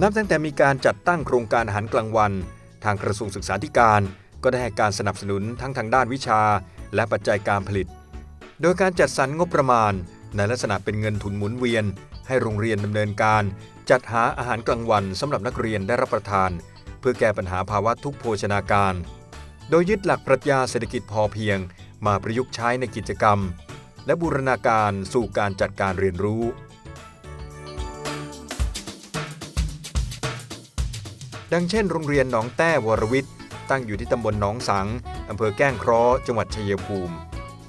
นับตั้งแต่มีการจัดตั้งโครงการอาหารกลางวัน ทางกระทรวงศึกษาธิการ ก็ได้ให้การสนับสนุนทั้งทางด้านวิชา และปัจจัยการผลิต โดยการจัดสรรงบประมาณ ในลักษณะเป็นเงินทุนหมุนเวียน ให้โรงเรียนดำเนินการ จัดหาอาหารกลางวันสำหรับนักเรียนได้รับประทาน เพื่อแก้ปัญหาภาวะทุกโภชนาการ โดยยึดหลักปรัชญาเศรษฐกิจพอเพียง มาประยุกต์ใช้ในกิจกรรม และบูรณาการสู่การจัดการเรียนรู้ ดังเช่นโรงเรียนหนองแต้วรวิทย์ตั้งอยู่ที่ตำบลหนองสังอำเภอแก้งเคราะห์จังหวัดชัยภูมิ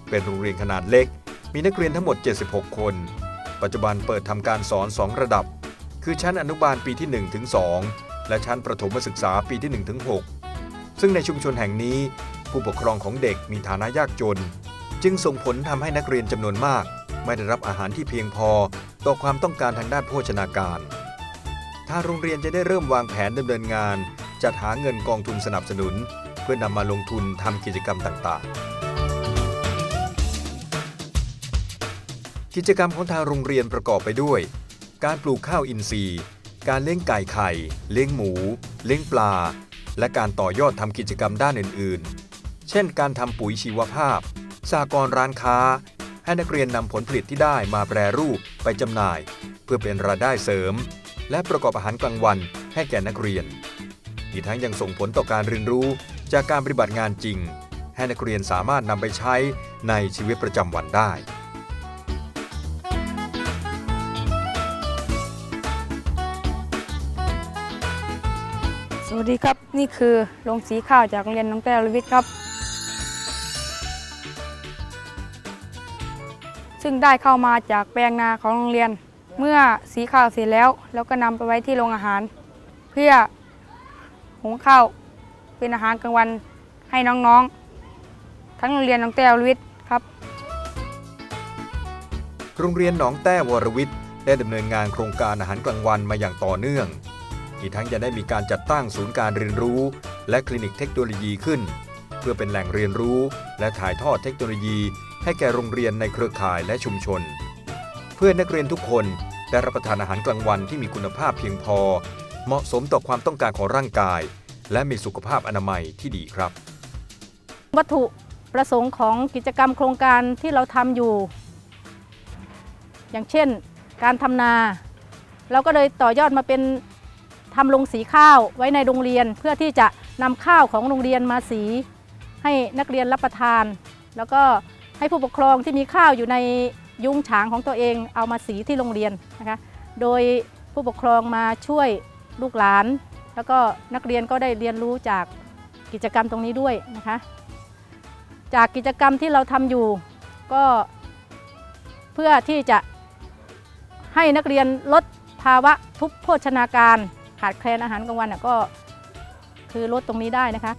เป็นโรงเรียนขนาดเล็ก มีนักเรียนทั้งหมด 76 คน ปัจจุบันเปิดทำการสอน 2 ระดับ คือชั้นอนุบาลปีที่1ถึง2และชั้นประถมศึกษาปีที่1ถึง6ซึ่งในชุมชนแห่งนี้ ผู้ปกครองของเด็กมีฐานะยากจน จึงส่งผลทำให้นักเรียนจำนวนมาก ไม่ได้รับอาหารที่เพียงพอ ต่อความต้องการทางด้านโภชนาการ ทางโรงเรียนจะได้เริ่มวางแผนดำเนินงาน จัดหาเงินกองทุนสนับสนุน เพื่อนำมาลงทุนทำกิจกรรมต่างๆ กิจกรรมของทางโรงเรียนประกอบไปด้วย การปลูกข้าวอินทรีย์ การเลี้ยงไก่ไข่ เลี้ยงหมู เลี้ยงปลา และการต่อยอดทำกิจกรรมด้านอื่นๆ เช่น การทำปุ๋ยชีวภาพสากรร้านค้า ให้นักเรียนนำผลผลิตที่ได้มาแปรรูปไปจำหน่าย เพื่อเป็นรายได้เสริม และประกอบอาหารกลางวันให้แก่นักเรียน อีกทั้งยังส่งผลต่อการเรียนรู้จากการปฏิบัติงานจริง ให้นักเรียนสามารถนำไปใช้ในชีวิตประจำวันได้สวัสดีครับ นี่คือโรงสีข้าวจากโรงเรียนน้องแก้วลวิทย์ครับ ซึ่งได้เข้ามาจากแปลงนาของโรงเรียน เมื่อสีข้าวเสร็จแล้วแล้วก็นำไปไว้ที่โรงอาหาร เพื่อหุงข้าวเป็นอาหารกลางวันให้น้องๆ ทั้งโรงเรียนน้องแก้วลวิทย์ครับ โรงเรียนหนองแต้วรวิทย์ได้ดำเนินงานโครงการอาหารกลางวันมาอย่างต่อเนื่องอีกทั้งยังได้มีการจัดตั้งศูนย์การเรียนรู้ และคลินิกเทคโนโลยีขึ้น เพื่อเป็นแหล่งเรียนรู้ และถ่ายทอดเทคโนโลยี ให้แก่โรงเรียนในเครือข่ายและชุมชน เพื่อนักเรียนทุกคนได้รับประทานอาหารกลางวันที่มีคุณภาพเพียงพอ เหมาะสมต่อความต้องการของร่างกาย และมีสุขภาพอนามัยที่ดีครับ วัตถุประสงค์ของกิจกรรมโครงการที่เราทำอยู่ อย่างเช่น การทำนา เราก็เลยต่อยอดมาเป็นทำโรงสีข้าวไว้ในโรงเรียน เพื่อที่จะนำข้าวของโรงเรียนมาสี ให้นักเรียนรับประทาน แล้วก็ให้ผู้ปกครองที่มีข้าวอยู่ใน ยุ้งฉางของตัวเองเอามาสีที่โรงเรียนนะคะโดยผู้ปกครองมาช่วยลูกหลาน แล้วก็นักเรียนก็ได้เรียนรู้จากกิจกรรมตรงนี้ด้วยนะคะจากกิจกรรมที่เราทำอยู่ก็เพื่อที่จะให้นักเรียนลดภาวะทุกข์โภชนาการ ขาดแคลนอาหารกลางวันก็คือลดตรงนี้ได้นะคะ